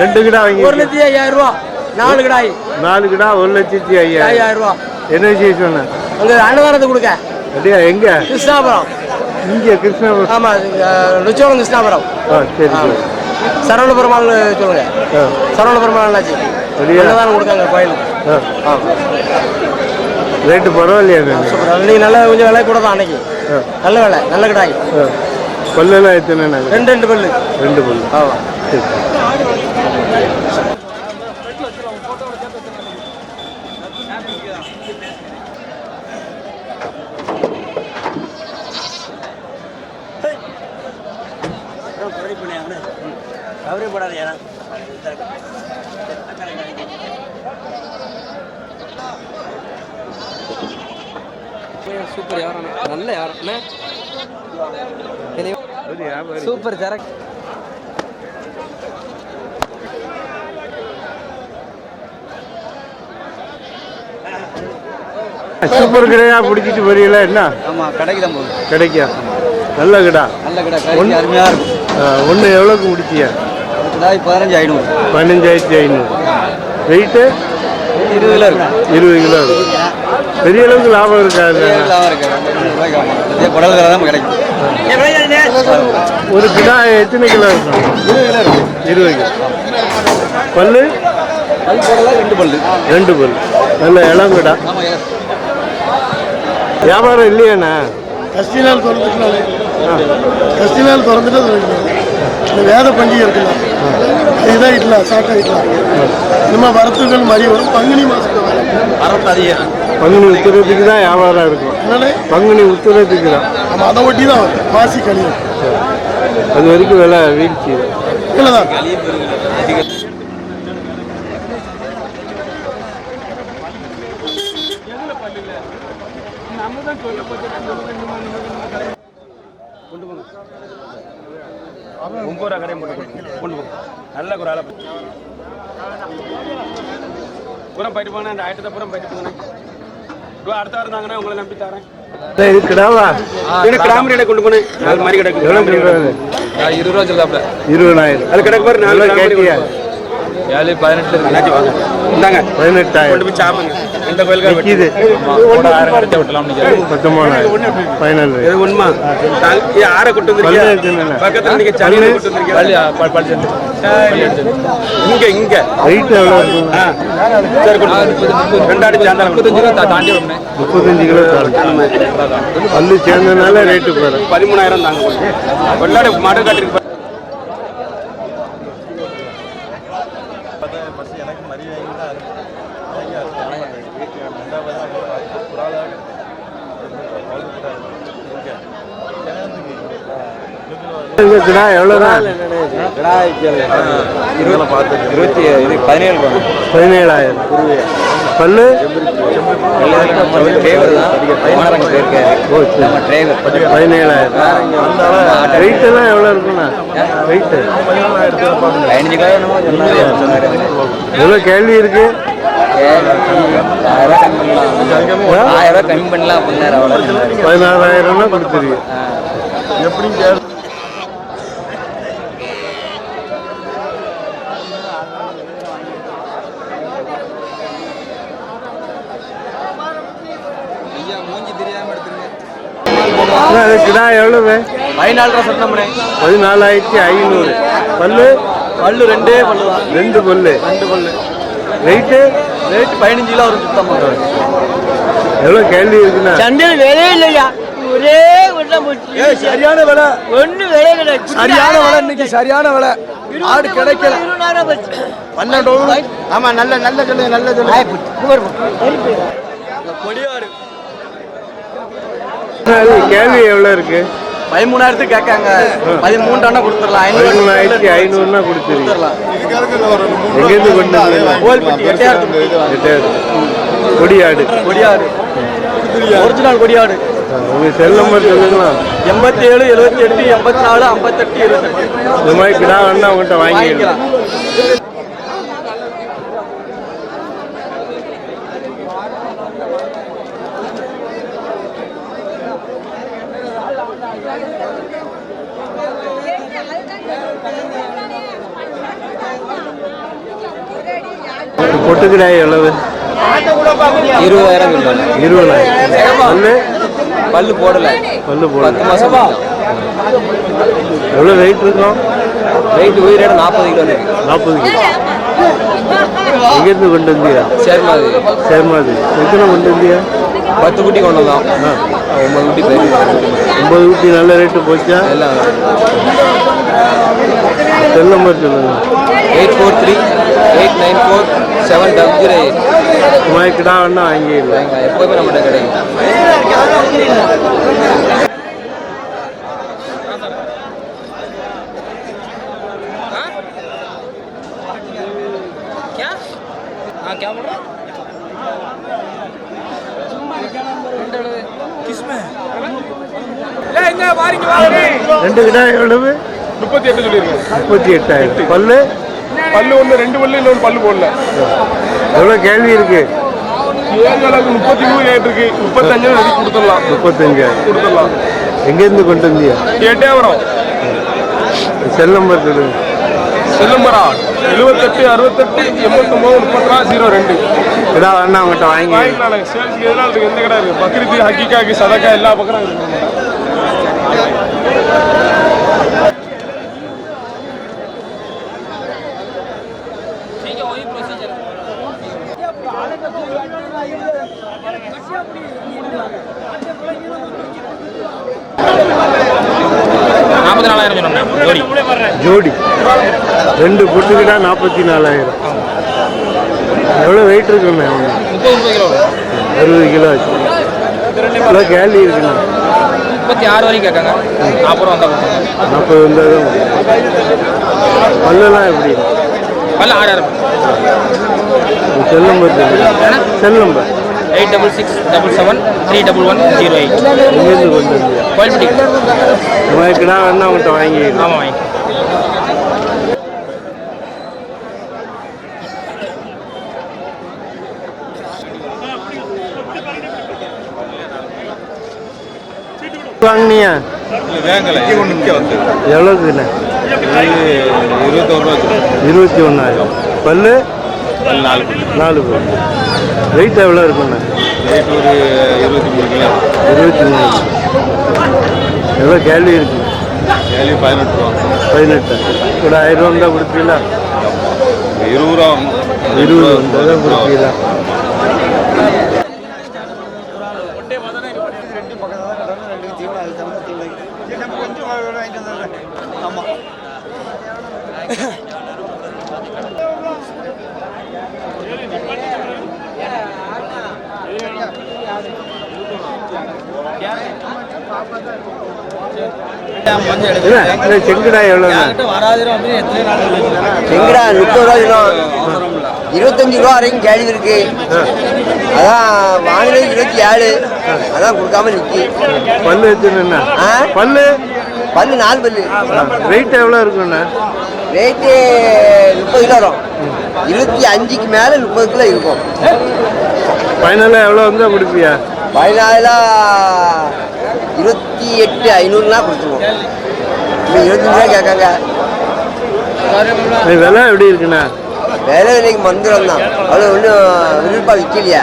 ரெண்டு கிடா வாங்கி ஒரு லட்சத்தி ஐயாயிரம் ரூபா. நாலு கிடாய் நாலு கிடா ஒரு லட்சத்தி ஐயாயிரம். ஐயாயிரம் ரூபா. என்ன விசேஷம் அங்க அன்னதானத்தை கொடுக்க அப்படியா? எங்க? கிருஷ்ணாபுரம். இங்க கிருஷ்ணாபுரம். ஆமா லுச்சோளம் கிருஷ்ணாபுரம். ஆ சரி சரி. சரவண பெருமாள் சொல்லுங்க. சரவண பெருமாள் அப்படியா? அன்னதானம் கொடுக்காங்க கோயிலுக்கு. ரேட்டு பரவாயில்லையா? இன்னைக்கு நல்ல கொஞ்சம் விலை கூட தான் அன்னைக்கு. நல்ல விலை நல்ல கிடாய். பல்லெல்லாம் எத்தனை நாங்கள் ரெண்டு ரெண்டு பல்லு. ரெண்டு பல்லு. ஆமா. சரி. சரி அவரே போடாது சூப்பர் யாரும் நல்ல வியாபாரி சூப்பர் சரக்கு சூப்பர் கடையா பிடிச்சிட்டு போறீங்களா என்ன? ஆமா கடைக்கு தான் போகுது கிடைக்கா? நல்ல கடா. நல்ல கடை கறி அருமையா இருக்கும். ஒன்று எவ்வளோக்கு முடிச்சியா? பதினஞ்சு ஐநூறு. பதினஞ்சாயிரத்தி ஐநூறு. வெயிட்டு இருபது கிலோ இருக்கும். இருபது கிலோ இருக்கும். பெரிய அளவுக்கு லாபம் இருக்காது லாபம் இருக்கு? ரெண்டு ரூபாய்க்கு ஆகும் இதே குடல் தான் கிடைக்கும் ஒரு கிலோ எத்தனை கிலோ இருக்கும்? இருபது கிலோ. பல்லு? ரெண்டு பல்லு. ரெண்டு பல்லு நல்ல இளம் கிடா. வியாபாரம் இல்லையாண்ணா கஸ்டினால் திறந்துட்டுனாலே கஸ்டினால் திறந்துட்டு வேத பண்டிகை இருக்குல்ல. இட்லாம் இனிமே வரத்துகள் மாதிரி வரும். பங்குனி மாசத்துல வரும். அறுபது அதிகம். பங்குனி உத்துறதுக்கு தான் வியாபாரம் இருக்கும். அதனால பங்குனி உத்துறதுக்கு தான். நம்ம அதை ஒட்டி தான் வரும். மாசி கழியும் அது வரைக்கும் விலை வீழ்ச்சி. இல்லை தான். ஒன்பது ரூபா கடையும் போட்டு. கொண்டு போங்க நல்ல ஒரு ஆளை பூரம் போயிட்டு போனேன் அந்த ஆயிரத்தை பூரம் போயிட்டு போனேன் ரூபா அடுத்த வாரம் உங்களை நம்பி தரேன். இது கிடாவா? எனக்கு கிராம கடை கொண்டு போனேன் நாலு மாதிரி கிடக்கு எவ்வளோ இருபது ரூபா சொல்லாப்ல இருபதாயிரம். அது கிடக்கு பாரு நாலு கடை கேட்டியா? ஏழு பதினெட்டு அண்ணாச்சி வாங்க. இந்தாங்க. கொண்டு பதினெட்டாயிரம் போய் சாப்பிடுங்க. ஃபைனல் இது உண்மை கொண்டு வந்திருக்கீங்க? பக்கத்துல நீங்க சனியை கொண்டு வந்திருக்கீங்க இங்க இங்க. வெயிட் எவ்வளோ இருக்கும்? ஆ சரி கொண்டு ரெண்டாடி சேர்ந்தாலும் முப்பத்தஞ்சு ரூபா தாண்டி முப்பத்தஞ்சு கிலோ தாழ்த்து பல்லு சேர்ந்ததுனால ரேட்டு பதிமூணாயிரம் தாங்க கொண்டாடி மாடு காட்டிருக்கு கிடா எவ்வளோதான் இருபத்தி இது பதினேழு ரூபா பதினேழாயிரம். பல்லு தான். பதினேழாயிரம். வெயிட் எல்லாம் எவ்வளோ இருக்குண்ணா வெயிட்டு பதினஞ்சு கிலோ எவ்வளோ கேள்வி இருக்கு? ஆயிரம் ரூபாய் கம்மி கிடா எவ்வளவு? பதினாலு சொன்னோம்னே பதினாலாயிரத்தி ஐநூறு. பல்லு? பல்லு ரெண்டே பல்லு தான். ரெண்டு பல்லு. ரெண்டு பல்லு. வெயிட்டு ரேட் பதினஞ்சு கிலோ வரும் சுத்தம் எவ்வளோ கேள்வி இருக்குண்ணா? சந்தையில் விலையே இல்லையா? ஒரே ஒன்றா போச்சு. சரியான விலை. ஒண்ணு விலை கிடையாது. சரியான விலை இன்னைக்கு சரியான விலை. ஆடு கிடைக்கல. பன்னெண்டு ஆமா நல்ல நல்ல சொல்லு நல்ல சொல்லு. கொடியாடு. கேள்வி எவ்வளோ இருக்கு? பதிமூணாயிரத்துக்கு கேட்காங்க. பதிமூன்றாண்டா கொடுத்துடலாம். பதிமூணாயிரத்தி ஐநூறுனா கொடுத்துடலாம். எங்கேருந்து கொண்டு எட்டையாயிரத்து எட்டாயிரம் கொடியாடு. கொடியாடு ஒரிஜினல் கொடியாடு உங்க செல் நம்பர் சொல்லுங்களா? எண்பத்தி ஏழு எழுபத்தி எட்டு எண்பத்தி நாலு ஐம்பத்தெட்டு இருபத்தெட்டு. இந்த மாதிரி கிடா வேணா உங்கள்கிட்ட வாங்கிக்கலாம். பொட்டுக்கிடாய் எவ்வளவு? இருபதாயிரம் இருபதாயிரம். பல்லு பல்லு போடல. பல்லு பத்து போடுங்க மாசம்? எவ்வளோ வெயிட் இருக்கும்? வெயிட் உயிரோட நாற்பது கிலோ நாற்பது கிலோ. எங்கேருந்து கொண்டு வந்தியா? சரி மாதிரி சேமாதி எத்தனை கொண்டு வந்தியா? பத்து குட்டி கொண்டு வந்தோம். ஒன்பது குட்டி போயிருக்கு ஒன்பது ஊட்டி நல்ல ரேட்டு போச்சா? எல்லாம். செல் நம்பர் சொல்லுங்க. Eight four three. Eight nine four seven double zero eight உமாய்க்கிடா வேணா வாங்கிடலாம் எப்போதுமே நம்மகிட்ட கிடைக்கும் ரெண்டு கிடா எவ்வளவு? முப்பத்தி எட்டு சொல்லியிருக்கேன். முப்பத்தி எட்டாயிரம். பல்லு? பல்லு ஒன்று ரெண்டு பல்லு இன்னொரு பல்லு போடல. எவ்வளோ கேள்வி இருக்கு? அளவுக்கு முப்பத்தி மூணு ரேட் இருக்கு. முப்பத்தஞ்சு நதி கொடுத்துடலாம். முப்பத்தஞ்சாயிரம் கொடுத்துடலாம். எங்கேருந்து கொண்டு வந்தியா? கேட்டே வரோம் செல் நம்பர் சொல்லுங்க செல்லும்பரா. எழுபத்தெட்டு அறுபத்தெட்டு எண்பத்தொம்போது முப்பத்தி ஜீரோ ரெண்டு. கிடா வேணா அவங்ககிட்ட வாங்கி வாங்கிக்கலாம் சேல்ஸுக்கு எதனால இருக்கு எந்த கடை இருக்கு? பக்ரீத்து ஹக்கிக்காக்கு சதக்கா எல்லா பக்கம் இருக்கு. நாற்பத்தி நாலாயிரம் சொன்னோம் ஜோடி. ரெண்டு பொட்டுக்கிட்டா நாற்பத்தி நாலாயிரம். எவ்வளோ வெயிட் இருக்குண்ணே அறுபது கிலோ ஆச்சு. எவ்வளோ கேள்வி இருக்குண்ணா முப்பத்தி ஆறு வரைக்கும் கேட்காங்க. அப்புறம் வந்தால் நாற்பது வந்தாலும் பல்லெல்லாம் எப்படி? பல்ல ஆறாயிரம். Cell number cell number eight double six double seven three double one zero eight. எங்கேருந்து கொண்டு வந்தியா கோயில்பட்டி உனக்குடா வேணா அவங்ககிட்ட வாங்கிடலாம் ஆமாம் வாங்கி வாங்கினியா? எவ்வளோக்குண்ணே இருபத்தி ஒன்றாயிரம் பல்லு? நாலு நாலு பேர் வெயிட் எவ்வளோ இருக்குண்ணே? ரேட் ஒரு இருபத்தி மூணு கிலோ. இருபத்தி மூணு எவ்வளோ கேள்வி இருக்கு? கேள்வி பதினெட்டு ரூபா. பதினெட்டு. கூட ஆயிரம் ரூபா இருந்தால் கொடுப்பீங்களா? இருபது ரூபா இருபது தான் கொடுப்பீங்களா? செங்குடா எவ்வளோண்ணா எங்கடா முப்பது ரூபா கிலோ. இருபத்தஞ்சு ரூபா வரைக்கும் கேள்வி இருக்கு. அதான் வாங்கினது இருபத்தி ஏழு. அதான் கொடுக்காம நிக்கி. பல்லு வச்சுருந்தா ஆ? பல்லு? பல்லு நாலு பல்லு. வெயிட் எவ்வளோ இருக்குண்ணா ரேட்டு முப்பது கிலோ வரும். இருபத்தி அஞ்சுக்கு மேலே முப்பது கிலோ இருக்கும். ஃபைனலாக எவ்வளோ வந்தால் கொடுப்பியா? பதினாலுல இருபத்தி எட்டு ஐநூறுலாம் கொடுத்துருவோம். இப்போ இருபத்தஞ்சு ரூபா கேட்காங்க விலை எப்படி இருக்குண்ணா? வேலை விலைக்கு மந்திரம் தான் அவ்வளோ ஒன்றும் விருப்பா விற்கலையா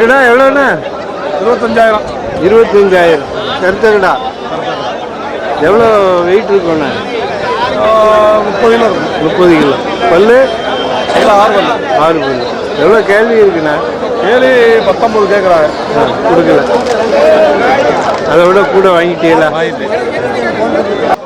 கிடா எவ்வளோண்ணா இருபத்தஞ்சாயிரம். இருபத்தஞ்சாயிரம். கருத்த கிடா எவ்வளோ வெயிட் இருக்குண்ணா முப்பது கிலோ முப்பது கிலோ. பல்லு? ஆறு பல்லு. ஆறு பல்லு. எவ்வளோ கேள்வி இருக்குண்ணா? கேள்வி பத்தொம்பது கேட்குறாங்க கொடுக்கல. அதை விட கூட வாங்கிட்டீங்களா? வாங்கிட்டு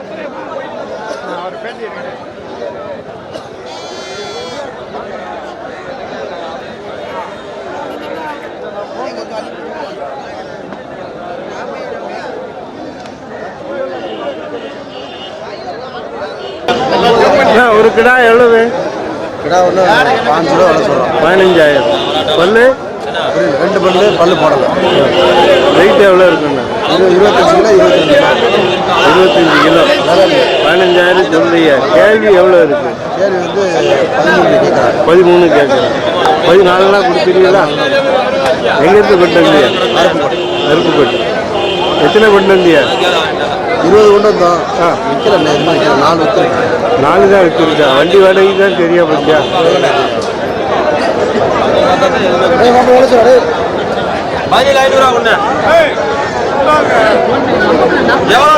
கிடா எவ்வளவு கிடா ஒன்று பாஞ்சு ரூபா விலை சொல்கிறோம் பதினஞ்சாயிரம். பல்லு? ரெண்டு பல்லு பல்லு போடலாம் வெயிட் எவ்வளோ இருக்குண்ணா? இருபத்தஞ்சு கிலோ இருபத்தஞ்சு கிலோ. இருபத்தஞ்சு கிலோ. பதினஞ்சாயிரம் சொல்றீங்க கேள்வி எவ்வளோ இருக்கு? சரி வந்து பதிமூணு கேட்குறாங்க பதிமூணு கேட்குறேன் பதினாலுலாம் கொடுத்துருவீங்களா எங்கேருந்து கொண்டு வந்தியா அருப்புக்கோட்டை. எத்தனை கொண்டு வந்தியா இருபது கொண்டு வந்தோம் விற்கல நாலு விற்கல நாலு தான் வச்சுருக்கா வண்டி வாடகை தான் தெரியா பத்தியா பதினேழு ஐநூறுவா கொண்டு எவ்வளோ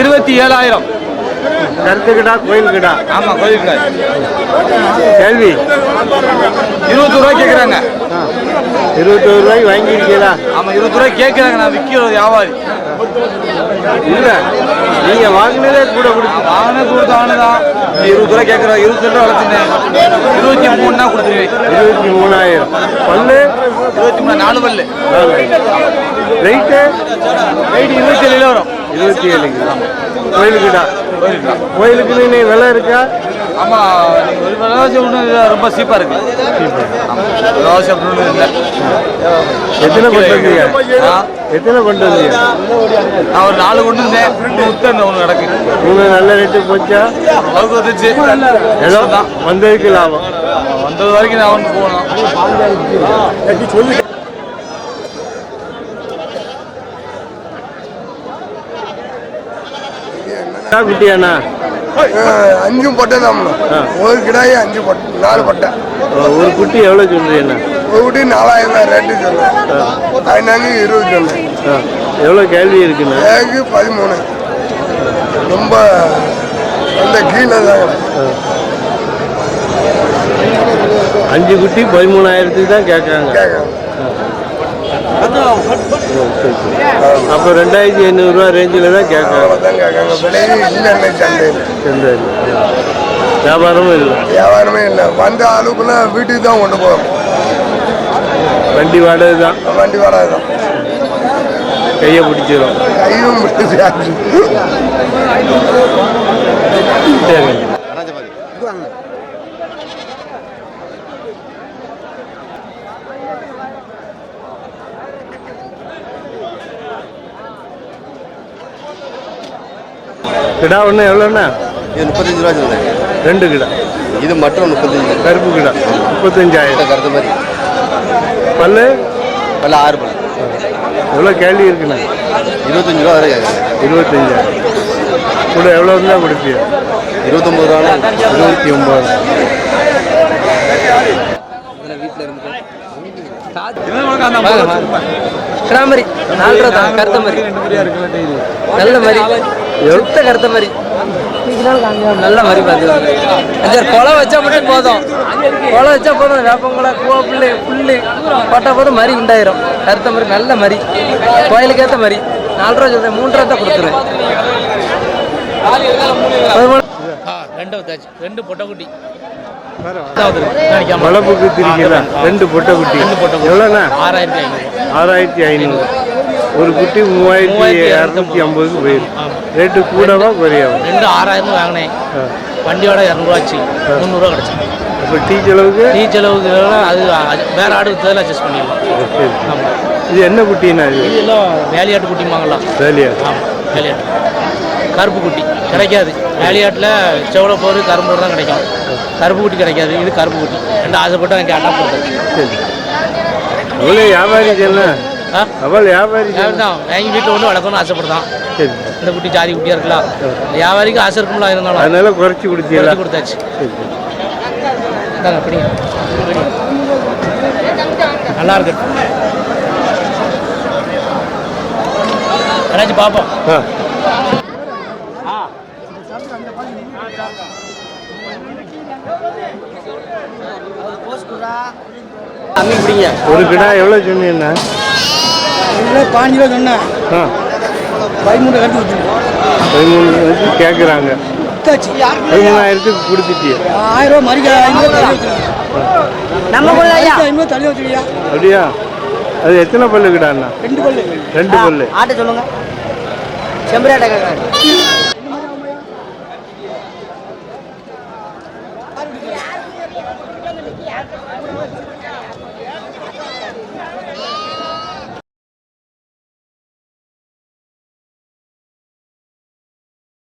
இருபத்தி ஏழாயிரம். கருத்து கிடா கோயில் கிடா ஆமா கோயிலுக்கு கேள்வி? இருபத்தி ரூபாய் கேட்குறாங்க இருபத்தோரு ரூபாய்க்கு வாங்கியிருக்கீங்களா? ஆமா இருபத்தி ரூபாய் கேட்குறாங்க நான் விற்கிற வியாபாரி. இல்லை நீங்கள் வாங்கினதே கூட கொடுத்து வாங்கின கொடுத்து வாங்கினதான் இருபது ரூபாய் கேட்குறோம் இருபத்தி ரூபா வளர்த்துனேன் இருபத்தி மூணுனா கொடுத்துருவேன் இருபத்தி மூணாயிரம். பல்லு? இருபத்தி மூணு நாலு பல்லு. ரைட்டு வெயிட் இருபத்தி ஏழு வரும். இருபத்தி ஏழுங்க கோயில் கிடா கோயிலுக்கு நீ விலை இருக்கா? ஆமா நீங்க ஒரு விலைவாசி ஒன்று ரொம்ப சீப்பா இருக்கு. ஆமா. விலைவாசி அப்படி ஒன்றும் இல்லை. எத்தனை ஆ. எத்தனை கொண்டு வந்தீங்க? நான் ஒரு நாலு கொண்டு வித்து அந்த ஒன்று நடக்கு. மூணு நல்ல ரேட்டு போச்சா? அளவுக்கு வந்துச்சு ஏதோ தான் வந்ததுக்கு லாபம். வந்தது வரைக்கும் நான் ஒன்று போகணும் என்ன குட்டியாண்ணா. அஞ்சும் பட்டை தான் ஒரு கிடாயி அஞ்சு பட்டை நாலு பட்டை. ஒரு குட்டி எவ்வளோ சொல்றீங்கண்ணா ஒரு குட்டி நாலாயிரம் ரேட்டு சொன்னேன் பதினாங்க இருபது ஆ, எவ்வளோ கேள்வி இருக்குண்ணா? பேகு பதிமூணு. ரொம்ப அந்த கீழே தான். அஞ்சு குட்டி பதிமூணாயிரத்துக்கு தான் கேட்குறேன் அப்போ ரெண்டாயிரத்தி ஐநூறுரூவா ரேஞ்சில் தான் சந்தையில். சரி வியாபாரமும் இல்லை. வியாபாரமே இல்லை. வந்த ஆளுக்குள்ள வீட்டுக்கு தான் கொண்டு போவோம் வண்டி வாடகை தான். வண்டி வராது தான். கையை பிடிச்சிரும். கையும் சரி. கிடா ஒன்று எவ்வளோண்ணா இது முப்பத்தஞ்சு ரூபா சொல்கிறேன் ரெண்டு கிடா. இது மட்டும் முப்பத்தஞ்சு. கருப்பு கிடா. முப்பத்தஞ்சாயிரம். கருத்து மாதிரி. பல்லு? பல்ல ஆறு பல்லு. எவ்வளோ கேள்வி இருக்குண்ணா இருபத்தஞ்சு ரூபா வரை இருபத்தஞ்சாயிரம் கூட எவ்வளோ இருந்தால் கொடுப்பியா? இருபத்தொம்பது ரூபா இருபத்தி ஒம்பது கிராமரி நாலு ரூபா தான் கருத்த மாதிரி. நல்ல மாதிரி. கருத்த மாதிரி. நல்ல மாதிரி பார்த்து அஞ்சாறு குளம் வச்சா மட்டும் போதும். குளம் வச்சா போதும். வேப்பங்குளம் கூவ புல்லு புல்லு போட்டா போதும். மறி உண்டாயிரும். கருத்த மாதிரி நல்ல மறி. கோயிலுக்கு ஏற்ற மாதிரி நாலு ரூபா சொல்றேன். மூணு ரூபா தான் கொடுத்துருவேன். பதிமூணு ரெண்டு பொட்டைக்குட்டி. வளப்புக்கு திரிக்கல ரெண்டு பொட்டை குட்டி எவ்வளோண்ணா? ஆறாயிரத்தி ஐநூறு. ஆறாயிரத்தி ஐநூறு. ஒரு குட்டி மூவாயிரத்தி மூவாயிரத்தி இரநூத்தி ஐம்பதுக்கு போயிடும் ரேட்டு கூடவா குறையாவா? ரெண்டு ஆறாயிரம் வாங்கினேன். வண்டியோட இரநூறுவாச்சு முந்நூறுவா கிடச்சி இப்போ டீ செலவுக்கு? டீ செலவுக்கு அது வேற ஆடு வித்ததில் அட்ஜஸ்ட் பண்ணிடலாம். ஆமாம் இது என்ன குட்டிண்ணா இது? இது எல்லாம் வேலையாட்டு குட்டி வாங்கலாம். வேலையா ஆமாம் வேலையாட்டு. கருப்பு குட்டி. கிடைக்காது. வேலையாட்டில் செவலை போர் கரும்போடு தான் கிடைக்கும். கருப்பு குட்டி கிடைக்காது. இது கருப்பு குட்டி. ரெண்டு ஆசைப்பட்டு எனக்கு அட்டா போட்டது சரி. அவ்வளோ வியாபாரி ஆ? அவள் வியாபாரி தானே வாங்கி வீட்டில் ஒன்று வளர்க்கணும்னு ஆசைப்படுதான். சரி. இந்த குட்டி ஜாதி குட்டியாக இருக்கலாம். வியாபாரிக்கு ஆசை இருக்கும்ல இருந்தாலும். அதனால குறைச்சி கொடுத்தீங்களா? குறைச்சி கொடுத்தாச்சு. சரி சரி இந்தாங்க பிடிங்க பிடிங்க. நல்லா இருக்கு. ஏதாச்சும் பார்ப்போம் ஆ. அம்மி பிடிங்க ஒரு கிடா எவ்வளோ சொன்னீங்கண்ணா? பாஞ்சு ரூபா சொன்னேன். ஆ. பதிமூணு கட்டு பதிமூணு வச்சு கேட்குறாங்க பதிமூணாயிரத்துக்கு கொடுத்துட்டிய. ஆயிரம் ரூபாய் மறிக்க நம்ம ஐநூறு தள்ளி வச்சிருக்கியா அப்படியா? அது எத்தனை அண்ணா ரெண்டு பல்லு. ரெண்டு பல்லு. ஆட்ட சொல்லுங்க. செம்பராட்ட